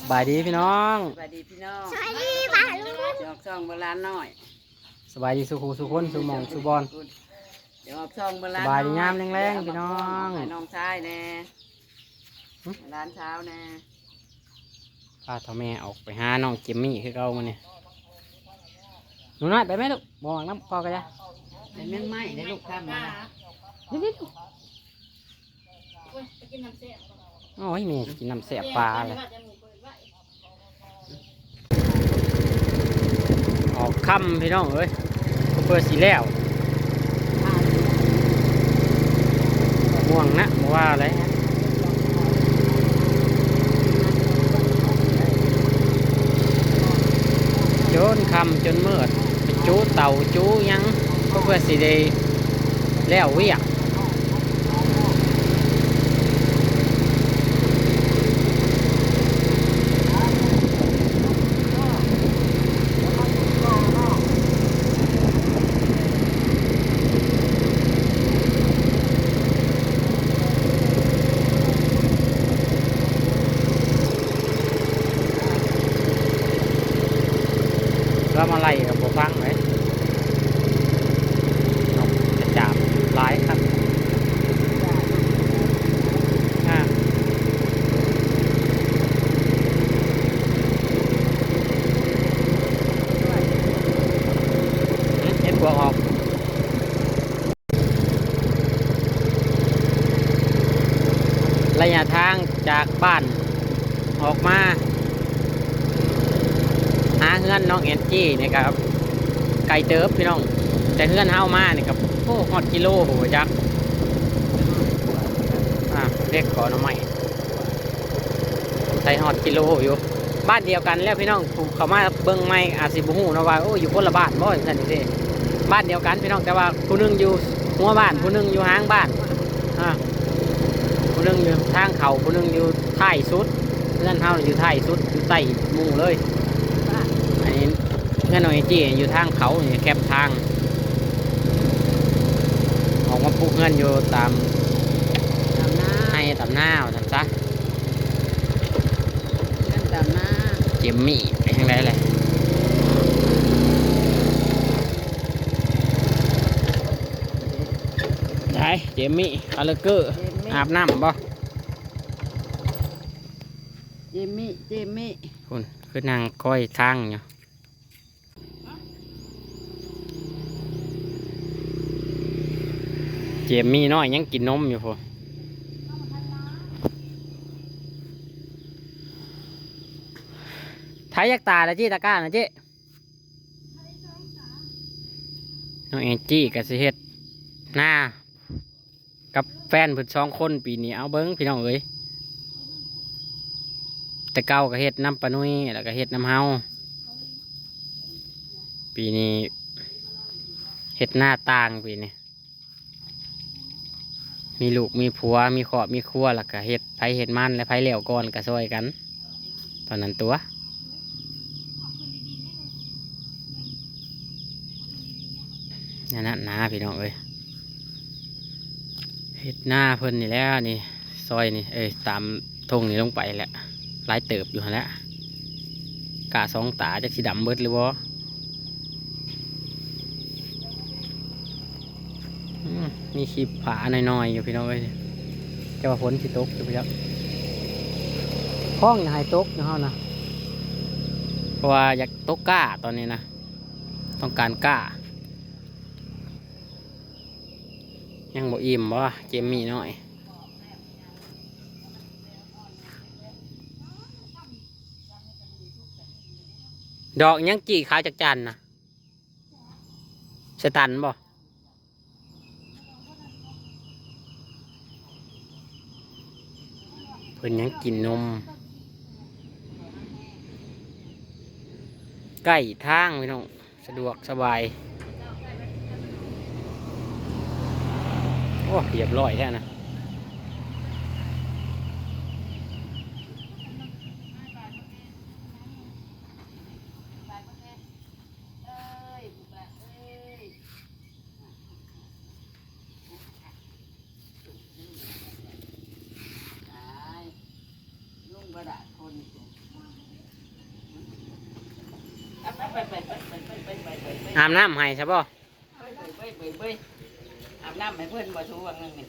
สบายดีพี่น้อง สวัสดีพี่น้องสวัสดีป่าลุงเดี๋ยวออกช่องโบราณน้อยสบายดีสุขูสุคนสุหมองสุบอลเดี๋ยวออกช่องโบราณสบายดียามแรงๆพี่น้องให้น้องชายแน่หึร้านเช้าแน่พาเท่าแม่ออกไปหาน้องเจมมี่คือเก่ามาเนี่ยหนูน้อยไปไหมลูกบอกน้ำพอกระยะแต่เมี่ยงไม้ได้ลูกข้ามมานิดๆ โอ้ยแม่กินน้ำเสียปลาเลยออกค่ำพี่น้องเอ้ยก็เปิดสีแล้วม่วงนะบ่ว่าอะไรจนคำจนเมืดไปจูเต่าจูหยังก็เพื่อสิได้แล้วเวีย กเรามาไล่กับโบฟังไว้นกจะจับหลายครับอ่าเห็นพวออกระยะทางจากบ้านออกมา หาเฮือนน้องแอนจี้นี่ครับไก่เติบพี่น้อง แต่เฮือนเฮามาเนี่ยครับโอ้ฮอดกิโลโหจักอ่าเรียกก่อนใหม่ใส่ฮอดกิโลอยู่ บ้านเดียวกันแล้วพี่น้องเขามาเบิ่งไม่อาสิบุหูเนาะว่าโอ้อยู่คนละบ้านบ่สั่นสิบ้านเดียวกันพี่น้องแต่ว่าผู้หนึงอยู่หัวบ้านผู้หนึงอยู่ห้างบ้านอ่าผู้หนึงอยู่ทางเขาผู้หนึงอยู่ท้ายสุดเพื่อนเฮาอยู่ท้ายสุดอยู่ใต้หมู่เลย เงื่อนของไอจี้อยู่ทางเขาเนี่ยแคบทาง ออกมาปลูกเงื่อนอยู่ตามตามหน้าให้ตามหน้าทำซะเงินตามหน้าเจมมี่ไปทางไหนเลยได้เจมมี่อาเลเกอร์เจมมี่อาบน้ำบ่เจมมี่เจมมี่คุณคือนางก้อยทางอยู่ จมมี่น้อยยังกินนมอยู่พอทายยักตาล้วจี้ตะกร้านะจี้น้องแอจี้กับสิเฮ็ดหน้า กับแฟนเพิ่นสองคนปีนี้เอาเบิ้งพี่น้องเอ้ยแต่เก่าก็เฮ็ดน้ำปนุ้ยแล้วก็เฮ็ดน้ำเฮาปีนี้เฮ็ดหน้าต่างปีนี้ มีลูกมีผัวมีครอบมีครัวแล้วก็เฮ็ดไผเฮ็ดมันและไผเหลวก่อนก็ซอยกัน ตอนนั้นตัวนั่นนะนาพี่น้องเอ้ยเฮ็ดหน้าเพิ่นนี่แล้วนี่ซอยนี่เอ้ยตามทงนี่ลงไปแหละหลายเติบอยู่นแล้วกาสองตาจะสีดำเบิดหรือบ่อื มีขีบผาหน่อยๆอยู่พี่น้องเอ้ยจะว่าฝนสิตกอยู่พี่ครับห้องอย่าให้ตกนะเฮานะเพราะว่าอยากตกกล้าตอนนี้นะ ต้องการกล้า ยังบ่อิ่มบ่เจมมี่น้อยดอกยังกี่ขาวจากจันนะสตันบ่ พิ่นยังกินนมใกล้ทางพี่น้องสะดวกสบาย โอ้เรียบร้อยแท้นะ อาบน้ำให้ใช่ป่ะไปไปไปอาบน้ำให้เพื่อนบ่ชูวังนึงนี่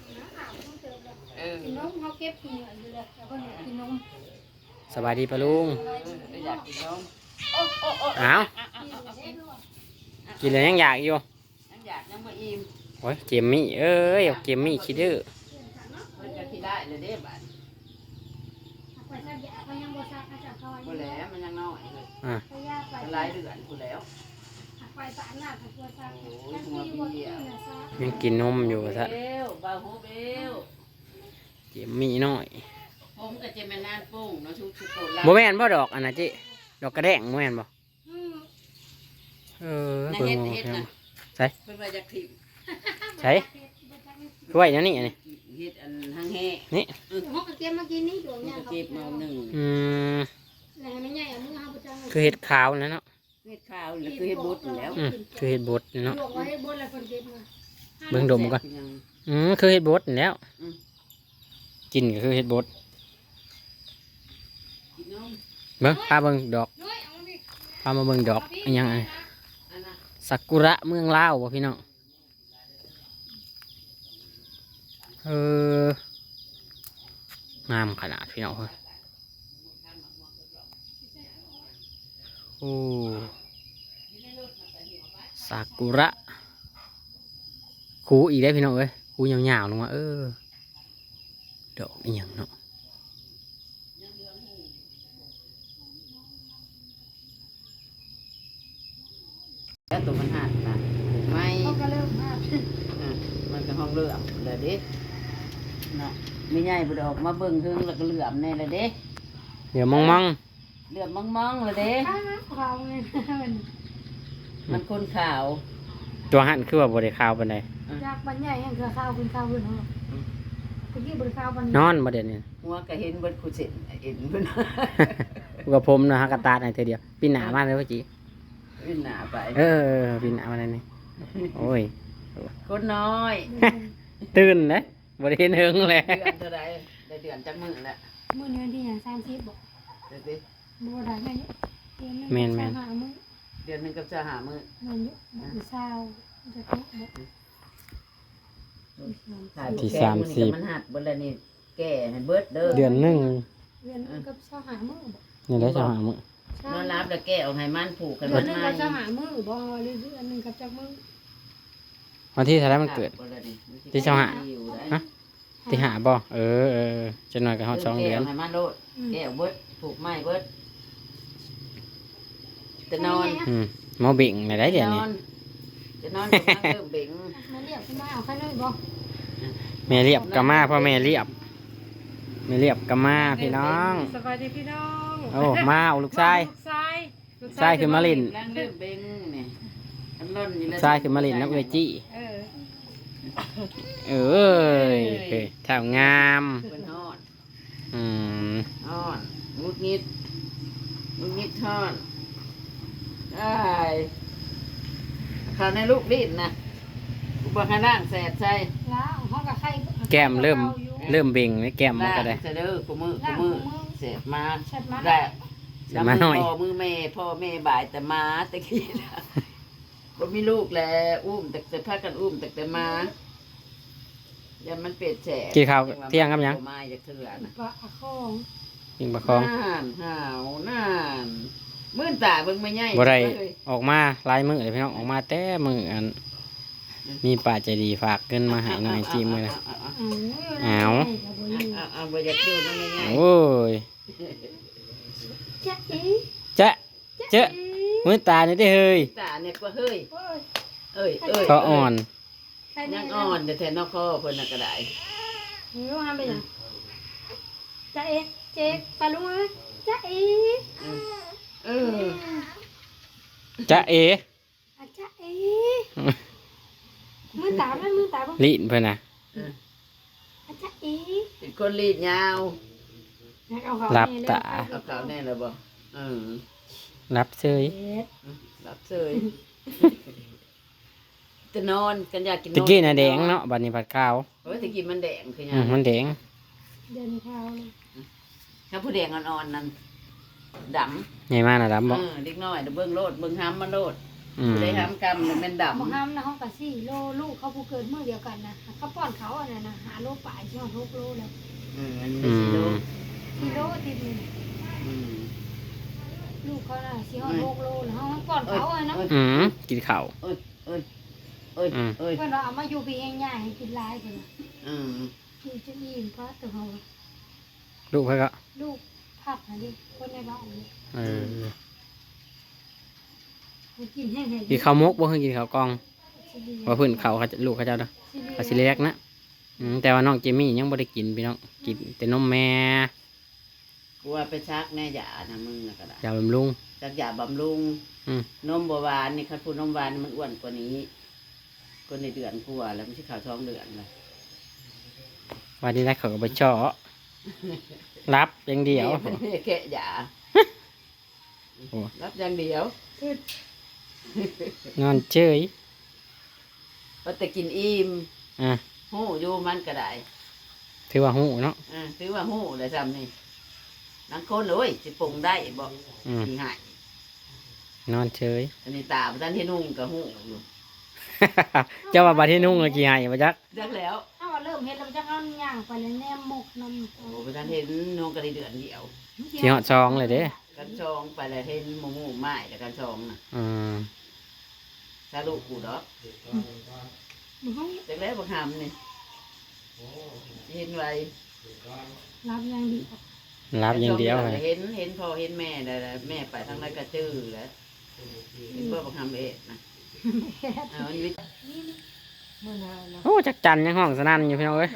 เออกินนมเขาเก็บเหงื่ออยู่เลยแล้วก็เนี่ยกินนมสบายดีปะลุงอยากกินนมอ้าวกินแล้วยังอยากอยู่ยังอยากยังบ่อิ่มโอ้ยเจมมี่เอ้ยเอาเจมมี่คิดดื้อเพิ่นจะที่ได้เลยเด้บัดไปซักยาเขายังบ่ซักเขาจะเขาบ่แล้วมันยังน้อยเลยเขายาไปมันหลายเดือนกูแล้ว ยังกินนมอยู่ซะเบลบาหูเบลเจมมี่น้อยผมก็จะแม่นานปุ้งเนาะชุกชุกโกนบ่แม่นบ่ดอกอันน่ะจิดอกกระแดงบ่แม่นบ่อืมเออนั่นเบิ่งเฮ็ดบ่เฮ็ดเพิ่นนะใช่เพิ่นว่าจะถิ่มใช่ถ้วยนั่นนี่อันนี้เฮ็ดอันหางแห่นี่เขาก็เก็บมากินนี่ดวงมันยาก็เขาเก็บมาหนึ่งอืมแล้วไม่ใหญ่เอามือเฮาบ่จังคือเห็ดขาวนั่นเนาะเฮ็ดข้าวแล้วคือเฮ็ดบุตรอยู่แล้วอืมคือเห็ดบดนี่เนาะดวงไว้บนแล้วคนเก็บมาเบิ่งดมก่อนแซ่บยัง อืมคือเห็ดบดนี่แล้วอืม กินก็คือเห็ดบดกินนมเบิ่งพาเบิ่งดอกด้วยเอามาดิพามาเบิ่งดอกอันยังไงอันน่ะสักุระเมืองลาวบ่พี่น้องเอองามขนาดพี่น้องเฮ้ยโอ้ซากุระคูอีกได้พี่น้องเอ้ยคูยาวๆลงมาเออดอกอีหยังเนาะแล้วตัวมันหักนะไม่เขาก็เริ่มมาอะมันก็ห้องเลือมเลยเด้เนาะไม่ใหญ่บ่ดอกมาเบิ่งเฮิงแล้วก็เหลือมแน่เลยเด้เดี๋ยวมองมองเหลือมมองๆเลยเด้อ้าวเขาไง มันมันคนขาวๆตัวหันคือว่าบริขาวปานใดจากบันใหญ่แห่งคือข้าวคุณข้าวคุณเฮาตะกี้บ่ได้ข้าวบันนอนบ่เดี๋ยวนี้หัวก็เห็นเบิดกูเสร็จเห็นเพิ่นกูกับผมเนาะฮักกะตาดในเธอเดียวปีหน้ามาเลยเมื่อกี้ขึ้นหน้าไป เออปีหน้ามาเลยนี่โอ้ยคนน้อย ตื่นนะบริเห็นเฮิงเลยเดือนเท่าใดได้เดือนจักมื้อแล้วมื้อนี้วันที่หยัง30บ่เดี๋ยวสิบ่ได้แม่นี่เดือนหนึงแม่นแม่นหามื้อ เดือนหนึงกับจะหามื้อแม่นอยู่บ่ได้เศร้าจะเก็บบ่ขายพวกแกงมื้อนี้ก็มันหักเบิดแล้วนี่แก่ให้เบิดเด้อเดือนหนึ่งเดือนหนึงกับเศร้าหามื้อบ่นี่แหละจะหามื้อนอนรับแล้วแก้เอาให้มันผูกกันเดืมัอนนหนึงมากับเศร้าหามื้อบ่หรือเดือนหนึงกับจักมื้อวันที่เท่าไหรมันเกิด ที่เจ้าหา ฮะ ที่หาบ่เออเออจะหน่อยกับเขาสองเดือนให้มันโลดอืมแก้วเบิดผูกไม้เบิด จะนอนอืมหมอบิ่งในได้เดี๋ยวนี้ จะนอนจะนอนจะมาเริ่มเบ่งมาเรียกขึ้นมาเอาข้างนอกบ่แม่เรียบกะมาพ่อแม่เรียบแม่เรียบกะมาพี่น้องสบายดีพี่น้องโอ้มาเอาลูกชายลูกชายลูกชายคือมาลินร่างเริ่มเบ่งเนี่ยอันล่นอยู่ลูแล้วกชายคือมาลินนักเวจี้เออเอ้ยเอ้ยแถวงามเป็นฮอดอืมฮอดมุดงิดมุดงิดทอด ได้ข้าวในลูกรีดนะอุปกรณ์ล่างแสดใส่แล้วห้องกับไข่แก้มเริ่มเริ่มเบ่งเลยแก้มมันล่างก็ได้จะเด้อกูมือกูมือเสร็จมาเช็ดมาได้เสร็จมาหน่อย พ่อมือแม่พ่อแม่บ่ายแต่มาตะกี้นะบ่มีลูกแล้วอุ้มแต่แต่พากันอุ้มแต่แต่มาอย่ามันเป็ดแฉะกินข้าวเที่ยงครับยัง มาจากเถื่อนะปลาข้องปิงประคอง น่านห่าวน่าน มื่นตาเบิ่งไม่ใหญ่บ่ได้เลยออกมาลายมือเลยพี่น้องออกมาแต่มืออัน มีป้าใจดีฝากเงินมาให้หน่อยจีมือนะเอาเอาเอาเอาบ่อยากดูนั่นไม่ใหญ่โอ้ยจ๊ะอีจะเจ๊ะมือตานี่ได้เฮ้ยตาเนี่ยก็เฮ้ยโอ้ยเอ้ยเอ้ยก็อ่อนใครยันี่งอ่อนแต่แทนนอกคอเพิ่นน่ะก็ได้หนูทำไปยังจ๊ะเอ๊ะเจ๊ปลาลุงเอ้ยจ๊ะเอ๊ะ เออจะเออะจ๊ะเอ๊ะมือตาบ้างมือตาบ้างลิ้นเพิ่นน่ะอะจ๊ะเอ๊ะเป็นคนรีดยาวเอาเขาหลับตาเอาขาวแน่เลยบ่เออรับเฉยเอ๊ะรับเสยจะนอนกันอยากกินตะกี้น่ะแดงเนาะบัดนี้ผัดข้าวโอ้ยตะกี้มันแดงคือหยัอืมงมันแดงเดินเท้าเลยถ้าผู้แดงอ่อนๆนั่น ดใหญ่มากนะดำำบอกเออเด็กน้อยเดี๋ยวเบิ่งโลดเบิ่งห้ำมันโลดอืมผู้ได้ห้ำกำน่ะแม่นบ่ดำห้ามนะห้องกับสี่โลลูกเขาผู้เกิดเมื่อเดียวกันนะเขาป้อนเขาอันนั้นนะหาโลป่ายช่วงหกโลแล้วเอออันนี้อืสิโลมสี่โลติดนี่อืมลูกเขาน่ะสี่ห้องหกโลแล้วห้องป้อนเขาอันนั้นอืมกินข้าวเอ้ยเอ้ยเอ้ยอืม เอ้ยเพิ่นว่าเอามาอยู่ปีเองง่ายให้กินหลายเพิ่นน่ะอืมกินจนอิ่มเพราะตัวเขาลูกเพื่อก็ลูก พักนะดิคนในบ้านนี่เออให้กินแห้งๆกินข้าวมกบ่คือกินข้าวกล้องว่าเพื้นเขาเขาจะลูกเขาเจ้าเด้อเขาสิเล็กนะอืมแต่ว่าน้องเจมี่ยังบ่ได้กินพี่น้องกินแต่นมแม่กูว่าไปชักแน่ยานะมึงน่ะก็ได้ยาบำรุงชักยาบำรุงอืมนมบัวหวานนี่คันพูดนมหวานมันอ้วนกว่านี้คนในเดือนกว่าแล้วไม่ใช่ข่าวท้องเดือนเลยวันนี้ได้เขาก็ไปเจาะ รับอย่างเดียวแม่แกะยาโอ้รับอย่างเดียวนอนเฉยก็แต่กินอิ่มอะหู้อยู่มันก็ได้ถือว่าหูเนาะอ่าถือว่าหู้เลยซ้ำนี่นังคนเลยสิปรุงได้บอกอืมมีหายนอนเฉยอันนี้ตาท่านที่นุ่งกับหู้อยู่เจ้าว่าบาที่นุ่งเลยกี่ไห้มาจักจักแล้วถ้าว่าเริ่มเฮ็ดแล้ว มันจะเอาย่างไปแล้วแนมหมกน้ำโอ้ไปท่านเห็นนุ่งกระเดือนเดียวที่หอดซองเลยเด้กันชองไปแล้วเห็นหมูหมูไม้แต่กันชองน่ะอืมถ้าลูกกูดอกมันห้องจักแล้วบักหำนี่เห็นไว้รับอย่างดีรับอย่างเดียวเลเลยเห็นเห็นพ่อเห็นแม่ได้แล้วแม่ไปทางไรก็จื้อแล้วเห็นเพื่อบักหำเอ็ดนะเอาอันนี้โอ้จักจันยังห้องสนั่นอยู่พี่น้องเอ้ย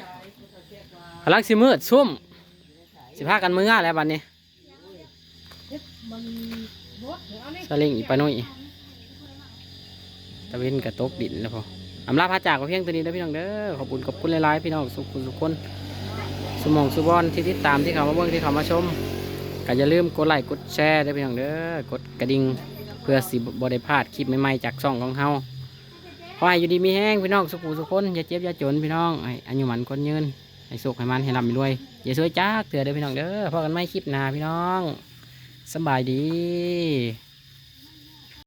กำลังสิมืดซุ่มสิพากันมื้อแล้วบัดนี้มันบดเดี๋ยวเอานี่สลิงอีปานุ่ยตะเวนกระตกดินแล้วพออำลาพาจากก็เพียงตัวนี้เด้อพี่น้องเด้อขอบคุณขอบคุณหลายๆพี่น้องสุขุสุขคนสมองสุบอนที่ติดตามที่เขามาเบิ่งที่เขามาชมก็อย่าลืมกดไลค์กดแชร์เด้พี่น้องเด้อกดกระดิ่งเพื่อสิบ่ได้พลาดคลิปใหม่ๆจากช่องของเฮาขอให้อยู่ดีมีแห้งพี่น้องสุขุสุขคนอย่าเจ็บอย่าจนพี่น้องให้อายุมันคนยืน ให้สุขให้มันให้ลำให้รวยอย่าซวยจ้าเถื่อเด้อพี่น้องเด้อพอกันไม่คลิปหน้าพี่น้องสบายดี